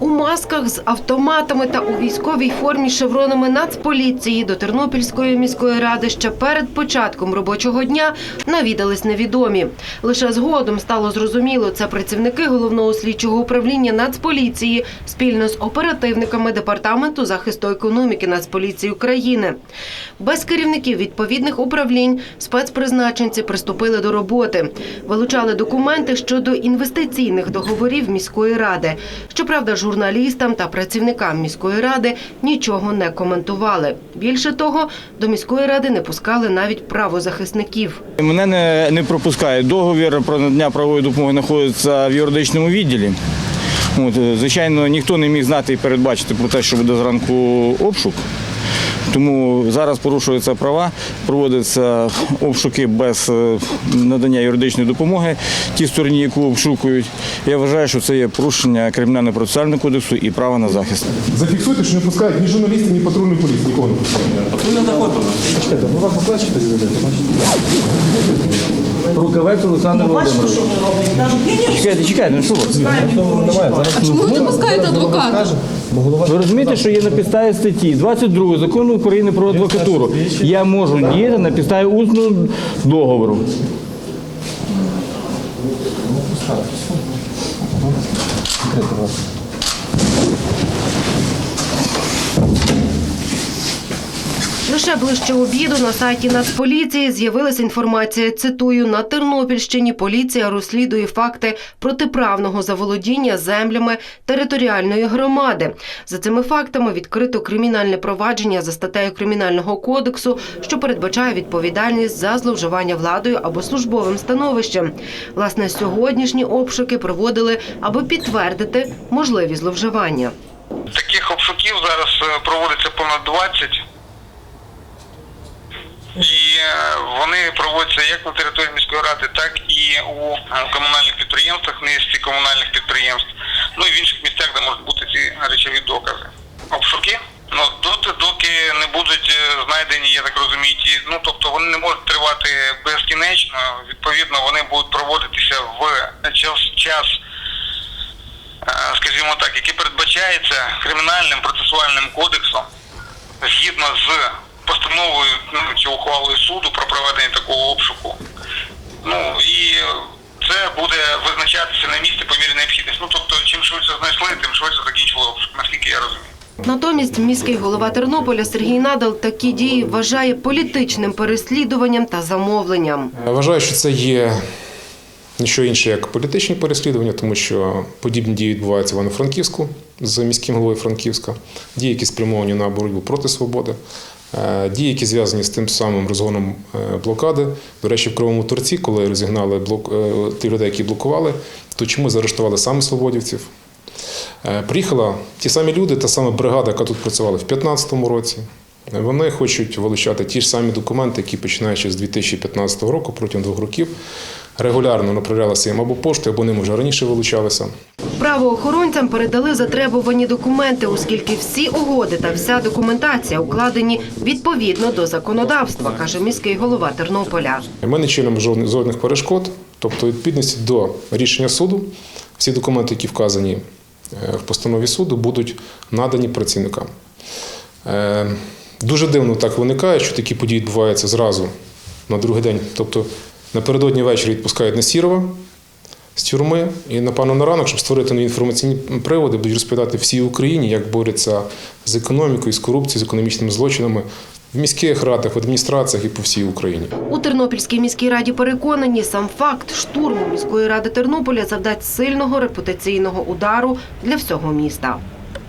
У масках з автоматами та у військовій формі шевронами Нацполіції до Тернопільської міської ради ще перед початком робочого дня навідались невідомі. Лише згодом стало зрозуміло, це працівники головного слідчого управління Нацполіції спільно з оперативниками департаменту захисту економіки Нацполіції України. Без керівників відповідних управлінь спецпризначенці приступили до роботи, вилучали документи щодо інвестиційних договорів міської ради. Щоправда, журналістам та працівникам міської ради нічого не коментували. Більше того, до міської ради не пускали навіть правозахисників. Мене не, не пропускають. Договір про надання правової допомоги знаходиться в юридичному відділі. От, звичайно, ніхто не міг знати і передбачити про те, що буде зранку обшук. Тому зараз порушуються права, проводяться обшуки без е, надання юридичної допомоги тій стороні, яку обшукують. Я вважаю, що це є порушення кримінально процесуального кодексу і права на захист. Зафіксуйте, що не пускають ні журналісти, ні патрульної поліції, нікого не пускають. Чекайте, ну вас покличете заведете, Рукавець Олександр Володимирович. Чекайте, чекайте, ну що ви? Немає, зараз Чому не пускають адвоката? Ви розумієте, що є на підставі статті 22 закону України про адвокатуру. Я можу діяти на підставі усного договору. Лише ближче обіду на сайті Нацполіції з'явилася інформація. Цитую на Тернопільщині поліція розслідує факти протиправного заволодіння землями територіальної громади. За цими фактами відкрито кримінальне провадження за статтею кримінального кодексу, що передбачає відповідальність за зловживання владою або службовим становищем. Власне, сьогоднішні обшуки проводили, аби підтвердити можливі зловживання. Таких обшуків зараз е, проводиться понад 20. І е, вони проводяться як на території міської ради, так і у е, комунальних підприємствах, низці комунальних підприємств, ну і в інших місцях, де можуть бути ці речові докази. Обшуки? Ну, доти, доки не будуть е, знайдені, я так розумію, ті, ну тобто вони не можуть тривати безкінечно. Відповідно, вони будуть проводитися в час, час скажімо так, який передбачається кримінальним процесуальним кодексом згідно з постановою ну, чи ухвалою суду про проведення такого обшуку. Ну і е, це буде визначатися на місці по мірі необхідності. Ну тобто, чим швидше знайшли, тим швидше закінчили обшук, наскільки я розумію. Натомість міський голова Тернополя Сергій Надал такі дії вважає політичним переслідуванням та замовленням. Я Вважаю, що це є ніщо інше, як політичні переслідування, тому що подібні дії відбуваються в Івано-Франківську з міським головою Франківська, дії, які спрямовані на боротьбу проти свободи, е, дії, які зв'язані з тим самим розгоном е, блокади. До речі, в Кривому Торці, коли розігнали блок е, тих людей, які блокували, то чому заарештували саме свободівців? Е, Приїхала ті самі люди, та сама бригада, яка тут працювала в 2015 році. Вони хочуть вилучати ті ж самі документи, які починаючи з 2015 року, протягом двох років, регулярно направлялися їм або поштою, або ними вже раніше вилучалися. Правоохоронцям передали затребувані документи, оскільки всі угоди та вся документація укладені відповідно до законодавства, каже міський голова Тернополя. Ми не чинимо жодних, перешкод, тобто відповідності до рішення суду, всі документи, які вказані е, в постанові суду, будуть надані працівникам. Е, Дуже дивно так виникає, що такі події відбуваються зразу на другий день. Тобто напередодні ввечері відпускають Насірова з тюрми, і напевно на ранок, щоб створити нові інформаційні приводи, будуть розповідати всій Україні, як борються з економікою, з корупцією, з економічними злочинами в міських радах, в адміністраціях і по всій Україні. У Тернопільській міській раді переконані, сам факт штурму міської ради Тернополя завдасть сильного репутаційного удару для всього міста.